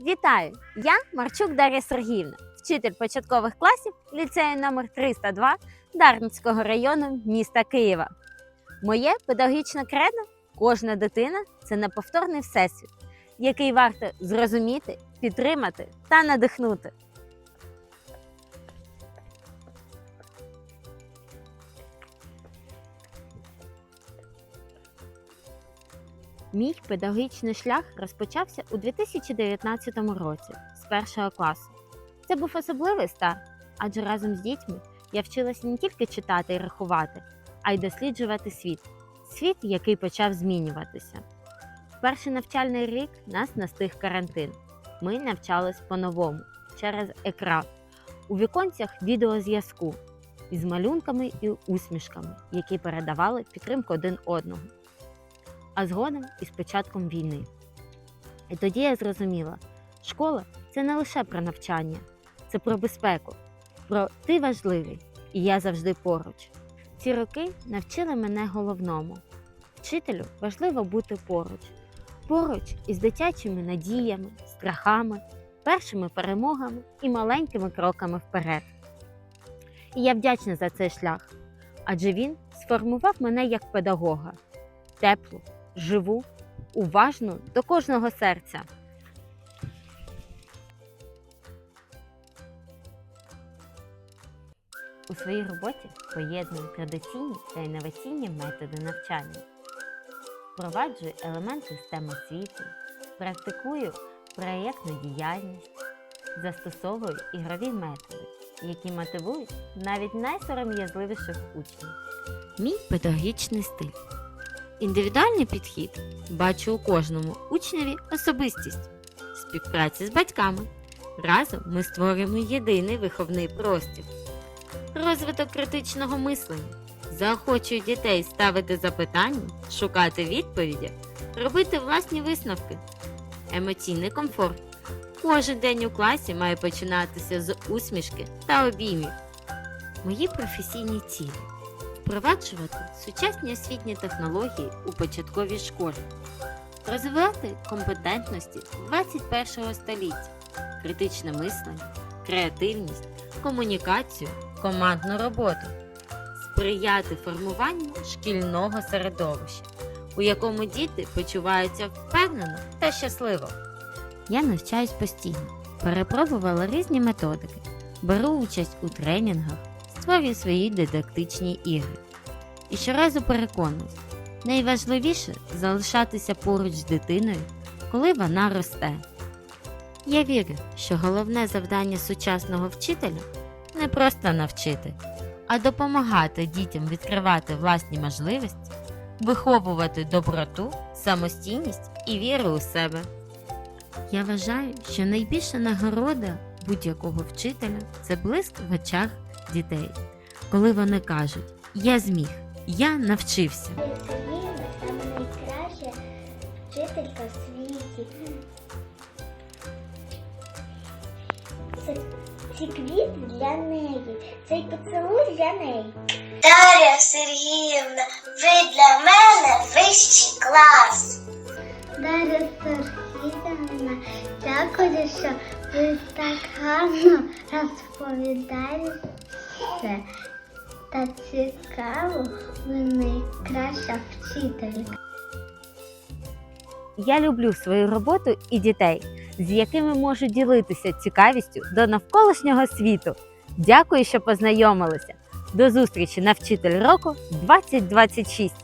Вітаю! Я Марчук Дар'я Сергіївна, вчитель початкових класів ліцею номер 302 Дарницького району міста Києва. Моє педагогічне кредо кожна дитина це неповторний всесвіт, який варто зрозуміти, підтримати та надихнути. Мій педагогічний шлях розпочався у 2019 році з першого класу. Це був особливий старт, адже разом з дітьми я вчилася не тільки читати і рахувати, а й досліджувати світ. Світ, який почав змінюватися. В перший навчальний рік нас настиг карантин. Ми навчались по-новому через екран, у віконцях відеозв'язку із малюнками і усмішками, які передавали підтримку один одного а згодом із початком війни. І тоді я зрозуміла, школа це не лише про навчання, це про безпеку, про ти важливий, і я завжди поруч. Ці роки навчили мене головному. Вчителю важливо бути поруч, поруч із дитячими надіями, страхами, першими перемогами і маленькими кроками вперед. І я вдячна за цей шлях, адже він сформував мене як педагога, теплу, живу, уважну до кожного серця. У своїй роботі поєдную традиційні та інноваційні методи навчання. Впроваджую елементи системи освіти, практикую проєктну діяльність, застосовую ігрові методи, які мотивують навіть найсором'язливіших учнів. Мій педагогічний стиль. Індивідуальний підхід бачу у кожному учневі особистість, співпраці з батьками. Разом ми створюємо єдиний виховний простір, розвиток критичного мислення, заохочую дітей ставити запитання, шукати відповіді, робити власні висновки, емоційний комфорт. Кожен день у класі має починатися з усмішки та обіймів. Мої професійні цілі впроваджувати сучасні освітні технології у початковій школі, розвивати компетентності 21 століття, критичне мислення, креативність, комунікацію, командну роботу, сприяти формуванню шкільного середовища, у якому діти почуваються впевнено та щасливо. Я навчаюсь постійно, перепробувала різні методики, беру участь у тренінгах створюю свої дидактичні ігри. І щоразу переконуюсь, найважливіше залишатися поруч з дитиною, коли вона росте. Я вірю, що головне завдання сучасного вчителя не просто навчити, а допомагати дітям відкривати власні можливості, виховувати доброту, самостійність і віру у себе. Я вважаю, що найбільша нагорода будь-якого вчителя це блиск в очах дітей, коли вони кажуть Я зміг, я навчився. Найкраща вчителька в світі. Це ці квіти для неї, цей поцілуй для неї. Дар'я Сергіївна, ви для мене вищий клас. Дар'я Сергіївна, дякую, що ви так гарно розповідаєте та цікаво, ви найкраща вчителька. Я люблю свою роботу і дітей, з якими можу ділитися цікавістю до навколишнього світу. Дякую, що познайомилися. До зустрічі на вчитель року 2026.